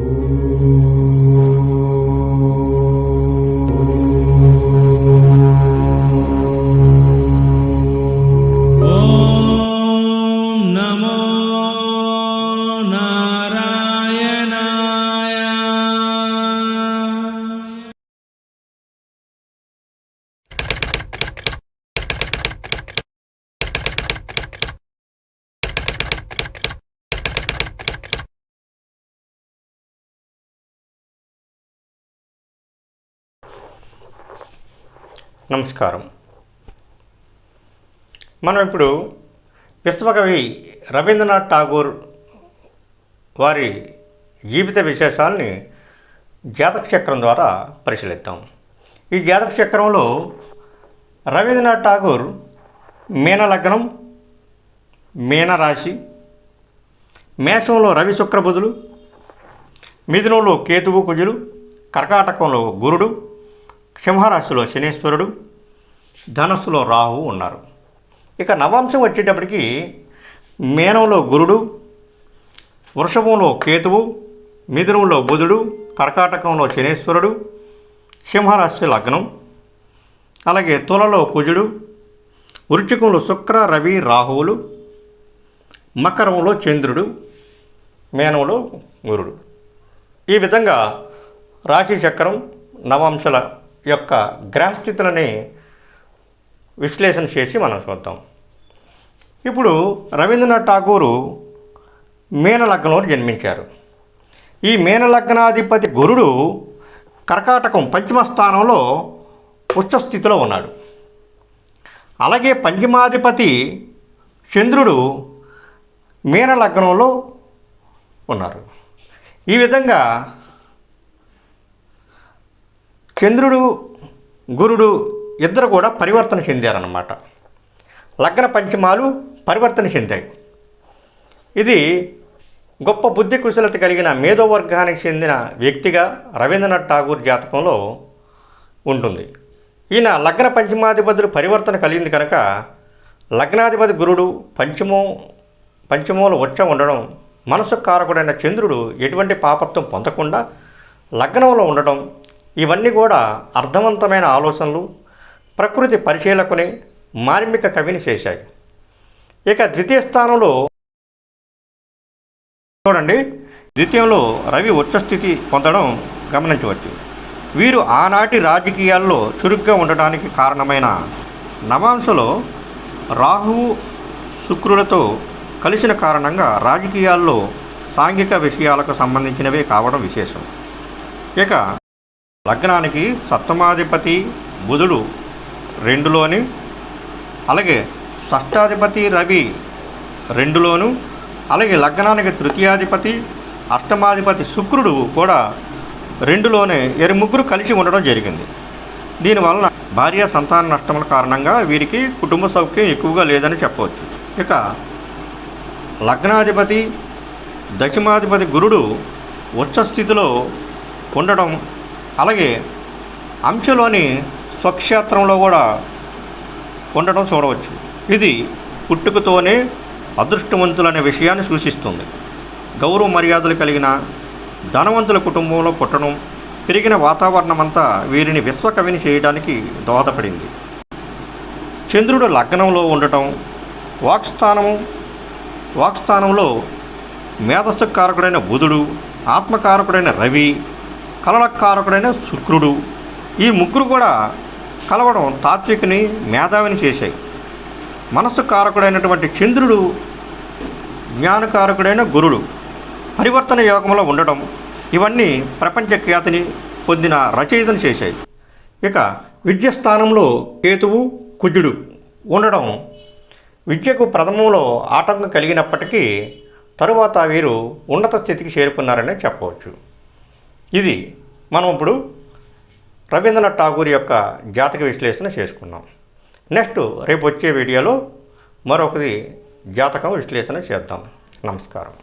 Ooh. నమస్కారం. మనం ఇప్పుడు విశ్వకవి రవీంద్రనాథ్ ఠాగూర్ వారి జీవిత విశేషాలని జాతక చక్రం ద్వారా పరిశీలిద్దాం. ఈ జాతక చక్రంలో రవీంద్రనాథ్ ఠాగూర్ మీన లగ్నం మీన రాశి మేషంలో రవి శుక్రబుధులు మిథునంలో కేతువు కుజులు కర్కాటకంలో గురుడు సింహరాశిలో శనీశ్వరుడు ధనస్సులో రాహువు ఉన్నారు. ఇక నవాంశం వచ్చేటప్పటికి మేనంలో గురుడు వృషభంలో కేతువు మిథునంలో బుధుడు కర్కాటకంలో శనీశ్వరుడు సింహరాశి లగ్నం అలాగే తులలో కుజుడు వృచ్చికంలో శుక్ర రవి రాహువులు మకరంలో చంద్రుడు మేనంలో గురుడు. ఈ విధంగా రాశి చక్రం నవాంశల యొక్క గ్రహస్థితులని విశ్లేషణ చేసి మనం చూద్దాం. ఇప్పుడు రవీంద్రనాథ్ ఠాగూరు మీన లగ్నంలో జన్మించారు. ఈ మీనలగ్నాధిపతి గురుడు కర్కాటకం పంచమ స్థానంలో ఉచ్చస్థితిలో ఉన్నాడు. అలాగే పంచమాధిపతి చంద్రుడు మీనలగ్నంలో ఉన్నారు. ఈ విధంగా చంద్రుడు గురుడు ఇద్దరు కూడా పరివర్తన చెందారన్నమాట. లగ్న పంచమాలు పరివర్తన చెందాయి. ఇది గొప్ప బుద్ధి కుశలత కలిగిన మేధోవర్గానికి చెందిన వ్యక్తిగా రవీంద్రనాథ్ ఠాగూర్ జాతకంలో ఉంటుంది. ఈయన లగ్న పంచమాధిపతులు పరివర్తన కలిగింది కనుక లగ్నాధిపతి గురుడు పంచమో పంచమోలు వచ్చ ఉండడం మనసు కారకుడైన చంద్రుడు ఎటువంటి పాపత్వం పొందకుండా లగ్నంలో ఉండడం ఇవన్నీ కూడా అర్థవంతమైన ఆలోచనలు ప్రకృతి పరిశీలకుని మార్మిక కవిని చేశాయి. ఇక ద్వితీయ స్థానంలో చూడండి. ద్వితీయంలో రవి ఉచ్చస్థితి పొందడం గమనించవచ్చు. వీరు ఆనాటి రాజకీయాల్లో చురుగ్గా ఉండడానికి కారణమైన నవాంశలో రాహువు శుక్రులతో కలిసిన కారణంగా రాజకీయాల్లో సాంఘిక విషయాలకు సంబంధించినవే కావడం విశేషం. ఇక లగ్నానికి సప్తమాధిపతి బుధుడు రెండులోని అలాగే షష్టాధిపతి రవి రెండులోను అలాగే లగ్నానికి తృతీయాధిపతి అష్టమాధిపతి శుక్రుడు కూడా రెండులోనే ఇరు ముగ్గురు కలిసి ఉండడం జరిగింది. దీనివల్ల భార్య సంతాన నష్టముల కారణంగా వీరికి కుటుంబ సౌఖ్యం ఎక్కువగా లేదని చెప్పవచ్చు. ఇక లగ్నాధిపతి దశమాధిపతి గురుడు ఉచ్చ స్థితిలో ఉండడం అలాగే అంశలోని స్వక్షేత్రంలో కూడా ఉండడం చూడవచ్చు. ఇది పుట్టుకతోనే అదృష్టవంతులనే విషయాన్ని సూచిస్తుంది. గౌరవ మర్యాదలు కలిగిన ధనవంతుల కుటుంబంలో పుట్టడం పెరిగిన వాతావరణం అంతా వీరిని విశ్వకవిని చేయడానికి దోహదపడింది. చంద్రుడు లగ్నంలో ఉండటం వాక్స్థానం వాక్స్థానంలో మేధస్సు కారకుడైన బుధుడు ఆత్మకారకుడైన రవి కలలకారకుడైన శుక్రుడు. ఈ ముగ్గురు కూడా కలవడం తాత్వికని మేధావిని చేశాయి. మనస్సు కారకుడైనటువంటి చంద్రుడు జ్ఞానకారకుడైన గురుడు. పరివర్తన యోగంలో ఉండడం ఇవన్నీ ప్రపంచ ఖ్యాతిని పొందిన రచయితను చేశాయి. ఇక విద్య స్థానంలో కేతువు కుజుడు ఉండడం విద్యకు ప్రథమంలో ఆటంకం కలిగినప్పటికీ తరువాత వీరు ఉన్నత స్థితికి చేరుకున్నారనే చెప్పవచ్చు. ఇది మనం ఇప్పుడు రవీంద్రనాథ్ ఠాగూర్ యొక్క జాతక విశ్లేషణ చేసుకున్నాం. నెక్స్ట్ రేపు వచ్చే వీడియోలో మరొకది జాతకం విశ్లేషణ చేద్దాం. నమస్కారం.